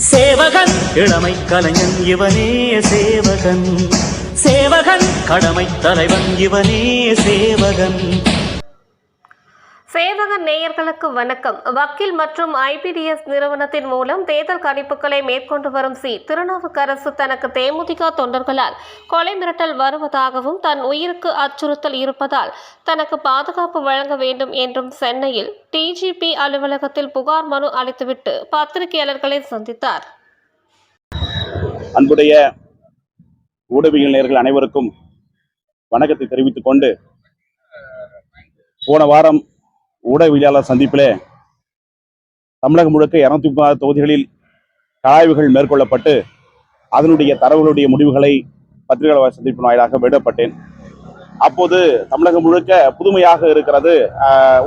சேவகன். இளமை கலைஞன் இவனே சேவகன். சேவகன். கடமை தலைவன் இவனே சேவகன். சேவக நேயர்களுக்கு வணக்கம். வக்கீல் மற்றும் ஐபிடிஎஸ் நிறுவனத்தின் மூலம் தேர்தல் கணிப்புகளை மேற்கொண்டு வரும் சி. திருநாவுக்கரசு தனக்கு தேமுதிக தொண்டர்களால் கொலை மிரட்டல் வருவதாகவும் தன் உயிருக்கு அச்சுறுத்தல் இருப்பதால் தனக்கு பாதுகாப்பு வழங்க வேண்டும் என்றும் சென்னையில் டிஜிபி அலுவலகத்தில் புகார் மனு அளித்துவிட்டு பத்திரிகையாளர்களை சந்தித்தார். அன்புடைய ஊடகவியல் அனைவருக்கும் வணக்கத்தை தெரிவித்துக் கொண்டு போன வாரம் ஊடகவியலாளர் சந்திப்பிலே தமிழகம் முழுக்க இரநூத்தி முப்பது தொகுதிகளில் ஆய்வுகள் மேற்கொள்ளப்பட்டு அதனுடைய தரவுகளுடைய முடிவுகளை பத்திரிகையாளர் சந்திப்பின் வாயிலாக விடப்பட்டேன். அப்போது தமிழகம் முழுக்க புதுமையாக இருக்கிறது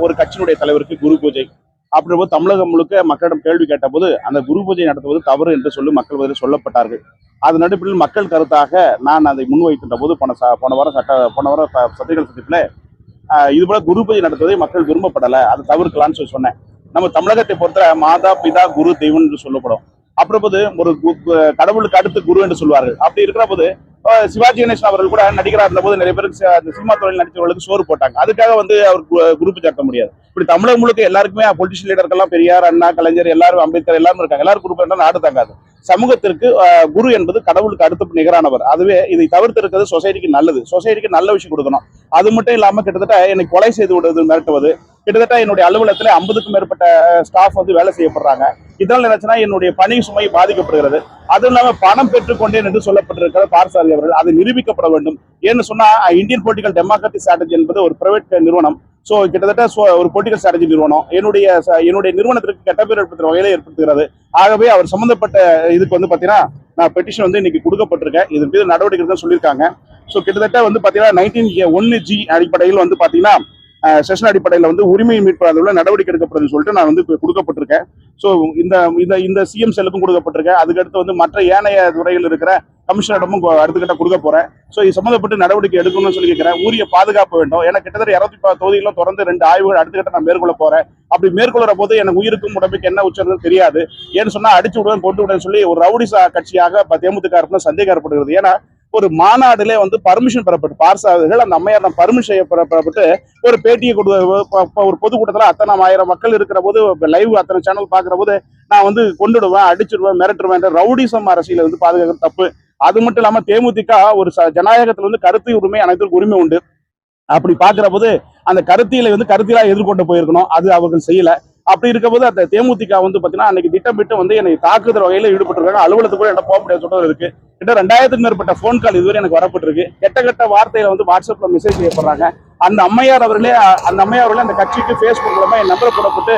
ஒரு கட்சியினுடைய தலைவருக்கு குரு பூஜை. அப்படின்போது தமிழகம் முழுக்க மக்களிடம் கேள்வி கேட்டபோது அந்த குரு பூஜை நடத்துவது தவறு என்று சொல்லி மக்கள் பதில் சொல்லப்பட்டார்கள். அதன் அடிப்படையில் மக்கள் கருத்தாக நான் அதை முன்வைக்கின்ற போது போன ச- போன வாரம் சட்ட போன வாரம் சத்திரிகள் சந்திப்பில் இது போல குரு பூஜை நடத்துவதை மக்கள் விரும்பப்படலை. அதை தவிர்க்கலாம்னு சொல்லி சொன்னேன். நம்ம தமிழகத்தை பொறுத்த மாதா பிதா குரு தெய்வம் என்று சொல்லப்படும். அப்புறம் ஒரு கு- கு- கடவுளுக்கு அடுத்து குரு என்று சொல்வார்கள். அப்படி இருக்கிற போது சிவாஜி கணேசன் அவர்கள் கூட நடிகராக இருந்தபோது நிறைய பேருக்கு அந்த சினிமா துறையில் நடித்தவர்களுக்கு சோறு போட்டாங்க. அதுக்காக வந்து அவர் கு- குரு முடியாது. இப்படி தமிழகம் முழுக்க எல்லாருக்குமே பொலிட்டிஷியல் லீடர்கள்லாம் பெரியார் அண்ணா கலைஞர் எல்லாரும் அம்பேத்கர் எல்லாரும் இருக்காங்க. எல்லாரும் குரூப் பூஜை நாடு தங்காது. சமூகத்திற்கு குரு என்பது கடவுளுக்கு அடுத்து நிகரானவர். அதுவே இதை தவிர்த்து இருக்கிறது சொசைட்டிக்கு நல்லது. சொசைட்டிக்கு நல்ல விஷயம் கொடுக்கணும். அது மட்டும் இல்லாமல் கிட்டத்தட்ட என்னை கொலை செய்து விடுவது மிரட்டுவது கிட்டத்தட்ட என்னுடைய அலுவலகத்தில் ஐம்பதுக்கும் மேற்பட்ட ஸ்டாஃப் வந்து வேலை செய்யப்படுறாங்க. இதனால் என்னாச்சுன்னா என்னுடைய பணி சுமை பாதிக்கப்படுகிறது. அதுவும் இல்லாமல் பணம் பெற்றுக்கொண்டேன் என்று சொல்லப்பட்டிருக்கிற பார்சாரி அவர்கள் அது நிரூபிக்கப்பட வேண்டும். ஏன்னு சொன்னா இந்தியன் பொலிட்டிக்கல் டெமோக்ராட்டிக் ஸ்ட்ராட்டஜி என்பது ஒரு பிரைவேட் நிறுவனம். ஸோ கிட்டத்தட்ட ஒரு பொலிட்டிக்கல் ஸ்ட்ராட்டஜி நிறுவனம். என்னுடைய ச- என்னுடைய நிறுவனத்திற்கு கெட்ட பேர் ஏற்படுத்துகிற வகையில ஏற்படுத்துகிறது. ஆகவே அவர் சம்பந்தப்பட்ட இதுக்கு வந்து பாத்தீங்கன்னா நான் பெட்டிஷன் வந்து இன்னைக்கு கொடுக்கப்பட்டிருக்கேன். இதன் மீது நடவடிக்கை தான் சொல்லியிருக்காங்க. ஸோ கிட்டத்தட்ட வந்து பாத்தீங்கன்னா நைன்டீன் ஒன்னு ஜி அடிப்படையில் வந்து பாத்தீங்கன்னா செஷன் அடிப்படையில் வந்து உரிமை மீட்பு அதில் நடவடிக்கை எடுக்கப்படுதுன்னு சொல்லிட்டு நான் வந்து கொடுக்கப்பட்டிருக்கேன். ஸோ இந்த இந்த இந்த சிஎம் செல்லுக்கும் கொடுக்கப்பட்டிருக்கேன். அதுக்கடுத்து வந்து மற்ற ஏனைய துறையில் இருக்கிற கமிஷனரிடமும் அடுத்துக்கிட்ட அடுத்த கட்ட கொடுக்க போகிறேன் ஸோ இது சம்மந்தப்பட்டு நடவடிக்கை எடுக்கணும்னு சொல்லி கேட்குறேன் ஊரிய பாதுகாப்பு வேண்டும். ஏன்னா கிட்டத்தட்ட இரநூத்தி பத்து தொகுதிகளும் தொடர்ந்து ரெண்டு ஆய்வுகள் அடுத்த கட்ட நான் மேற்கொள்ள போகிறேன் அப்படி மேற்கொள்கிற போது எனக்கு உயிருக்கும் உடம்புக்கு என்ன உச்சங்கள் தெரியாது. ஏன்னு சொன்னால் அடிச்சு விடுவேன் கொண்டு விடுவேன் சொல்லி ஒரு ரவுடி சா- கட்சியாக இப்போ தேமுதிக அரசு சந்தேகம் ஏற்படுகிறது ஏன்னா ஒரு மாநாடுல வந்து பர்மிஷன் பெறப்பட்டு பார்சாதர்கள் அந்த அம்மையார் பர்மிஷன் பெறப்பட்டு ஒரு பேட்டியை கொடு ஒரு பொதுக்கூட்டத்தில் அத்தனை ஆயிரம் மக்கள் இருக்கிற போது லைவ் அத்தனை சேனல் பார்க்குற போது நான் வந்து கொண்டுடுவேன் அடிச்சிடுவேன் மிரட்டுருவேன் ரவுடிசம் அரசியல வந்து பாதுகாக்கிறது தப்பு. அது மட்டும் இல்லாம தேமுதிக ஒரு ச- ஜனநாயகத்துல வந்து கருத்து உரிமை அனைத்துக்கும் உரிமை உண்டு. அப்படி பாக்குற போது அந்த கருத்தியலை வந்து கருத்தியலா எதிர்கொண்டு போயிருக்கணும். அது அவர்கள் செய்யல. அப்படி இருக்கும்போது அந்த தேமுதிக வந்து பாத்தீங்கன்னா அன்னைக்கு திட்டமிட்டு வந்து என்னை தாக்குதல் வகையில ஈடுபட்டிருக்காங்க. அலுவலகத்துக்கு கூட என்ன போக முடியாது சொல்றது இருக்கு. கிட்ட ரெண்டாயிரத்துக்கு மேற்பட்ட போன் கால் இதுவரை எனக்கு வரப்பட்டிருக்கு. கெட்ட கெட்ட வார்த்தையில வந்து வாட்ஸ்அப்ல மெசேஜ் செய்யப்படுறாங்க. அந்த அம்மையார் அவர்களே அந்த அம்மையார் அவர்களே அந்த கட்சிக்கு ஃபேஸ்புக் மூலமா என் நம்பரை போடப்பட்டு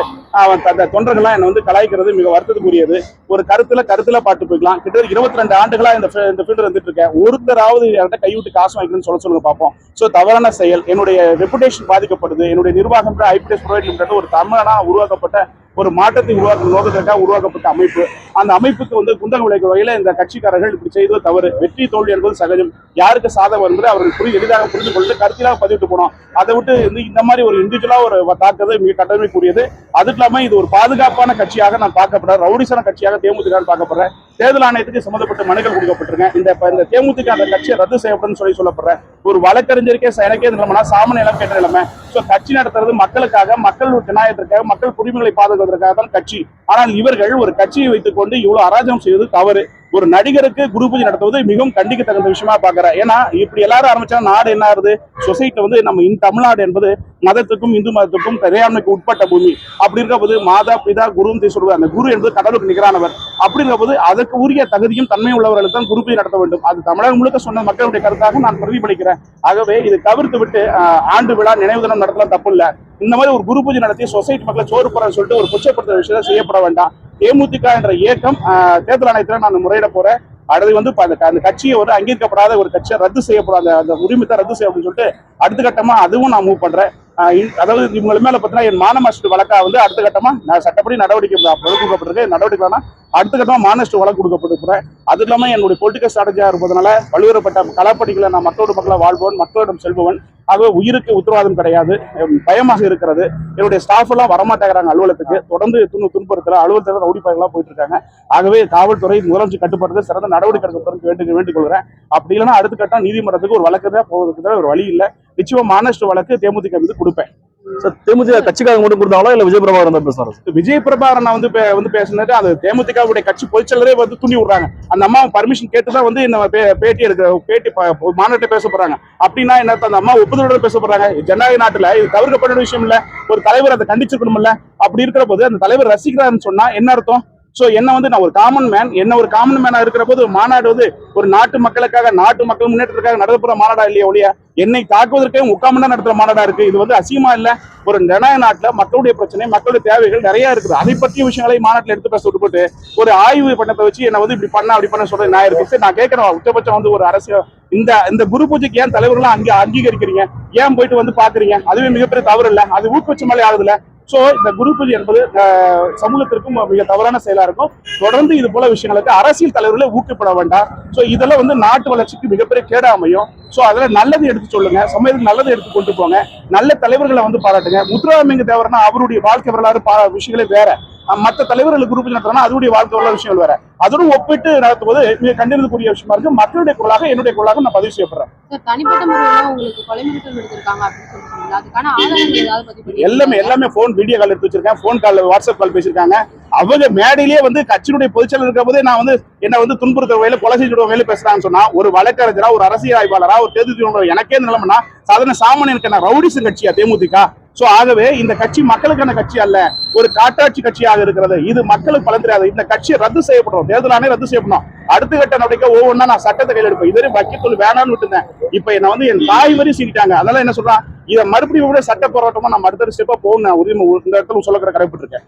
தொண்டர்கள்லாம் என்னை வந்து கலாய்க்கிறது மிக வருத்தத்துக்குரியது. ஒரு கருத்துல கருத்துல பாட்டு போய்க்கலாம். கிட்டத்தட்ட இருபத்தி ரெண்டு ஆண்டுகளா இந்த இந்த ஃபீல்டு வந்துட்டு இருக்கேன். ஒருத்தராவது யார்கிட்ட கைவிட்டு காசு வாங்கிக்கணும்னு சொல்ல சொல்லுங்க பார்ப்போம் ஸோ தவறான செயல். என்னுடைய ரெப்புடேஷன் பாதிக்கப்படுது. என்னுடைய நிர்வாகம் ஐபிஎஸ் ப்ரொவைட் லிமிடெட் ஒரு தமிழனா உருவாக்கப்பட்ட ஒரு மாற்றத்தை உருவாக்கும் நோக்கத்திற்காக உருவாக்கப்பட்ட அமைப்பு. அந்த அமைப்புக்கு வந்து குந்தகம் விளைக்கிற வகையில் இந்த கட்சிக்காரர்கள் இப்படி செய்தது தவறு. வெற்றி தோல்வி என்பது சகஜம். யாருக்கு சாதகம் என்பதை அவர்கள் புரிய எளிதாக புரிந்து கொண்டு கருத்திலாக பதிவிட்டு போனோம். அதை விட்டு வந்து இந்த மாதிரி ஒரு இண்டிவிஜுவலாக ஒரு தாக்குறது மிக கட்டமைக்குரியது அது இல்லாம இது ஒரு பாதுகாப்பான கட்சியாக நான் பார்க்கப்படுறேன். ரவுடிசன கட்சியாக தேமுதிக பார்க்கப்படுறேன். தேர்தல் ஆணையத்துக்கு சம்பந்தப்பட்ட மனுக்கள் கொடுக்கப்பட்டிருக்கேன். இந்த இந்த தேமுதிக அந்த கட்சியை ரத்து செய்யப்படும் சொல்லி சொல்லப்படுறேன். ஒரு வழக்கறிஞருக்கே எனக்கே நிலைமைனா சாமானிய நிலம் கேட்ட நிலைமை. ஸோ கட்சி நடத்துறது மக்களுக்காக மக்கள் ஜனநாயகத்திற்காக மக்கள் உரிமைகளை பாதுகாப்பதற்காக தான் கட்சி. ஆனால் இவர்கள் ஒரு கட்சியை வைத்துக் கொண்டு இவ்வளவு அராஜகம் செய்வது தவறு. ஒரு நடிகருக்கு குரு பூஜை நடத்துவது மிகவும் கண்டிக்க தகுந்த விஷயமா பாக்குறேன் ஏன்னா இப்படி எல்லாரும் ஆரம்பிச்சா நாடு என்ன ஆகுது? சொசைட்டி வந்து நம்ம இந்த தமிழ்நாடு என்பது மதத்துக்கும் இந்து மதத்துக்கும் பெரியாண்மைக்கு உட்பட்ட பூமி. அப்படி இருக்க போது மாதா பிதா குருன்னு சொல்லுவார் அந்த குரு என்பது கடவுளுக்கு நிகரானவர். அப்படி இருக்க போது அதற்கு உரிய தகுதியும் தன்மை உள்ளவர்களுக்கு தான் குரு பூஜை நடத்த வேண்டும். அது தமிழகம் முழுக்க சொன்ன மக்களுடைய கருத்தாக நான் பிரதிபலிக்கிறேன். ஆகவே இதை தவிர்த்து விட்டு ஆண்டு விழா நினைவு தினம் நடத்தலாம் தப்பு இல்லை. இந்த மாதிரி ஒரு குரு பூஜை நடத்தி சொசைட்டி மக்களை சோறு போறன்னு சொல்லிட்டு ஒரு கொச்சப்படுத்துற விஷயம் செய்யப்பட வேண்டாம். தேமுதிக என்ற இயக்கம் தேர்தல் ஆணையத்தில் நான் முறையிட போறேன். அடுத்து வந்து அந்த கட்சியை ஒரு அங்கீகரிக்கப்படாத ஒரு கட்சியை ரத்து செய்யப்படும். அந்த அந்த உரிமத்தை ரத்து அப்படின்னு சொல்லிட்டு அடுத்த கட்டமா அதுவும் நான் மூவ் பண்றேன். அதாவது இவங்க மேல பார்த்தீங்கன்னா என் மானமாஸ்டர் வழக்கா வந்து அடுத்த கட்டமா நான் சட்டப்படி நடவடிக்கை கொடுக்கப்பட்டிருக்கு நடவடிக்கைனா அடுத்த கட்டமா மானஸ்டர் வழக்கு கொடுக்கப்பட்டிருக்கிறேன். அது இல்லாம என்னுடைய பொலிட்டிக்கல் ஸ்ட்ராட்டஜியா இருப்பதனால பல்வேறுபட்ட கலாப்படிகளை நான் மக்களோட மக்களை வாழ்பவன் மக்களிடம் செல்பவன். ஆகவே உயிருக்கு உத்தரவாதம் கிடையாது. பயமாக இருக்கிறது. என்னுடைய ஸ்டாஃப் எல்லாம் வரமாட்டேங்கிறாங்க அலுவலகத்துக்கு. தொடர்ந்து துணு துன்புறுத்தல அலுவலகத்தில் ரவுடி பயிர்களாக போயிட்டு இருக்காங்க ஆகவே காவல்துறை முதலமைச்சர் கட்டுப்படுறது சிறந்த நடவடிக்கை எடுக்க வேண்டி வேண்டிக்கொள்கிறேன். அப்படி இல்லைன்னா அடுத்த கட்டம் நீதிமன்றத்துக்கு ஒரு வழக்கு தான் போவதுக்கு ஒரு வழி இல்லை. நிச்சயமா மானஸ்ட் வழக்கு தேமுதிக மீது கொடுப்பேன். தேமுதிக கட்சிக்காக மட்டும் கொடுத்தாங்களா இல்ல விஜய் பிரபாகரன் தான் பேசுறாரு விஜய் பிரபாகரன் வந்து வந்து பேசினது அது தேமுதிகவுடைய கட்சி பொதுச்செயலரே வந்து துணி விடுறாங்க. அந்த அம்மா பர்மிஷன் கேட்டு தான் வந்து நம்ம பே- பேட்டி எடுக்க பேட்டி மாநாட்டை பேச போறாங்க. அப்படின்னா என்ன அந்த அம்மா ஒப்புதலுடன் பேச போறாங்க. ஜனநாயக நாட்டுல இது தவிர்க்கப்பட்ட விஷயம் இல்ல. ஒரு தலைவர் அதை கண்டிச்சிருக்கணும்ல அப்படி இருக்கிற போது அந்த தலைவர் ரசிக்கிறாருன்னு சொன்னா என்ன அர்த்தம்? ஸோ என்ன வந்து நான் ஒரு காமன் மேன் என்ன ஒரு காமன் மேனா இருக்கிற போது மாநாடு வந்து ஒரு நாட்டு மக்களுக்காக நாட்டு மக்கள் முன்னேற்றத்துக்காக நடத்தப்படுற மாநாடா இல்லையா ஒழிய? என்னை தாக்குவதற்கே முக்கால் நடத்துகிற நடத்துற மாநாடா இருக்கு. இது வந்து அசியமா இல்ல. ஒரு ஜனநாயக நாட்டுல மக்களுடைய பிரச்சனை மக்களுடைய தேவைகள் நிறைய இருக்குது. அதை பற்றிய விஷயங்களை மாநாட்டில் எடுத்து பேச விட்டுப்பட்டு ஒரு ஆய்வு பண்ணத்தை வச்சு என்ன வந்து இப்படி பண்ண அப்படி பண்ண சொல்றது நான் இருக்கு. நான் கேட்கிறேன் உச்சபட்சம் வந்து ஒரு அரசியல் இந்த இந்த குரு பூஜைக்கு ஏன் தலைவர்கள்லாம் அங்கே அங்கீகரிக்கிறீங்க? ஏன் போயிட்டு வந்து பாக்குறீங்க? அதுவே மிகப்பெரிய தவறு இல்ல. அது ஊக்குவிச்ச மாதிரி ஆகுதுல ஸோ இந்த குரு என்பது சமூகத்திற்கும் மிக தவறான செயலாக இருக்கும். தொடர்ந்து இது போல விஷயங்களுக்கு அரசியல் தலைவர்களை ஊக்கப்பட வேண்டாம். ஸோ இதெல்லாம் வந்து நாட்டு வளர்ச்சிக்கு மிகப்பெரிய கேடா அமையும். ஸோ அதில் நல்லது எடுத்து சொல்லுங்க சமயத்துக்கு நல்லது எடுத்து கொண்டு போங்க. நல்ல தலைவர்களை வந்து பாராட்டுங்க. முத்துராமலிங்க தேவர்னா அவருடைய வாழ்க்கை வரலாறு பா- விஷயங்களே வேற. மத்த தலைவர்களுக்கு குரூப் நடத்துறோம்னா அதனுடைய வாழ்க்கை வரலாறு விஷயங்கள் வேற. அதோட ஒப்பிட்டு நடத்துவது மிக கண்டனத்துக்குரிய விஷயமா இருக்கு. மக்களுடைய குரலாக என்னுடைய குரலாக நான் பதிவு செய்யப்படுறேன். எல்லாமே எல்லாமே போன் வீடியோ கால் எடுத்து வச்சிருக்கேன். போன் கால் வாட்ஸ்அப் கால் பேசியிருக்காங்க. அவங்க மேடையிலேயே வந்து கட்சியினுடைய பொதுச்செயலர் இருக்கிற போதே நான் வந்து என்ன வந்து துன்புறுத்துற வகையில கொலை செய்ய வகையில பேசுறாங்கன்னு சொன்னா ஒரு வழக்கறிஞரா ஒரு அரசியல் ஆய்வாளரா ஒரு தேர்தல் எனக்கே நிலைமைனா சாதாரண சாமானியனுக்கான ரவுடிசம் கட்சியா தேமுதிக? சோ ஆகவே இந்த கட்சி மக்களுக்கான கட்சி அல்ல ஒரு காட்டாட்சி கட்சியாக இருக்கிறது. இது மக்களுக்கு பலன் தெரியாது. இந்த கட்சியை ரத்து செய்யப்படும் தேர்தல் ஆணையம் ரத்து செய்யப்படும் அடுத்த கட்ட நடவடிக்கை ஒவ்வொன்றா நான் சட்டத்தை கையில் எடுப்பேன். இதுவரை வக்கீல் வேணாம்னு விட்டுருந்தேன். இப்ப என்ன வந்து என் தாய் வரி சீக்கிட்டாங்க அதனால என்ன சொல்றான்? இதை மறுபடியும் கூட சட்ட போராட்டமா நம்ம அடுத்த ஸ்டெப்பா போகணும் உரிமை இந்த இடத்துல சொல்லக்கிற கடமைப்பட்டிருக்கேன்